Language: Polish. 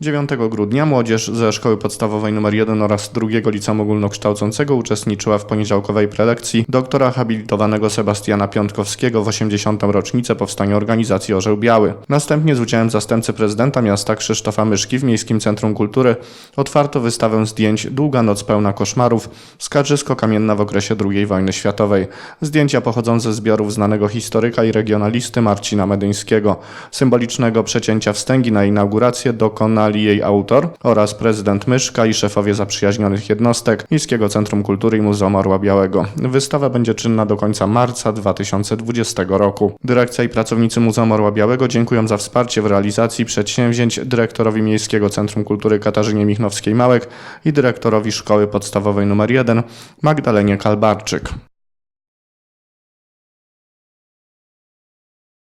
9 grudnia młodzież ze szkoły podstawowej nr 1 oraz drugiego liceum ogólnokształcącego uczestniczyła w poniedziałkowej prelekcji doktora habilitowanego Sebastiana Piątkowskiego w 80. rocznicę powstania organizacji Orzeł Biały. Następnie z udziałem zastępcy prezydenta miasta Krzysztofa Myszki w Miejskim Centrum Kultury otwarto wystawę zdjęć Długa noc pełna koszmarów Skarżysko kamienna w okresie II wojny światowej. Zdjęcia pochodzą ze zbiorów znanego historyka i regionalisty Marcina Medyńskiego. Symbolicznego przecięcia wstęgi na inaugurację dokonali jej autor oraz prezydent Myszka i szefowie zaprzyjaźnionych jednostek Miejskiego Centrum Kultury i Muzeum Orła Białego. Wystawa będzie czynna do końca marca 2020 roku. Dyrekcja i pracownicy Muzeum Orła Białego dziękują za wsparcie w realizacji przedsięwzięć dyrektorowi Miejskiego Centrum Kultury Katarzynie Michnowskiej-Małek i dyrektorowi Szkoły Podstawowej nr 1 Magdalenie Kalbarczyk.